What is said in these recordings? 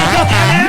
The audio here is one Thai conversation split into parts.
Atrapalhar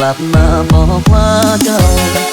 กลับมาบอกว่าเจ้า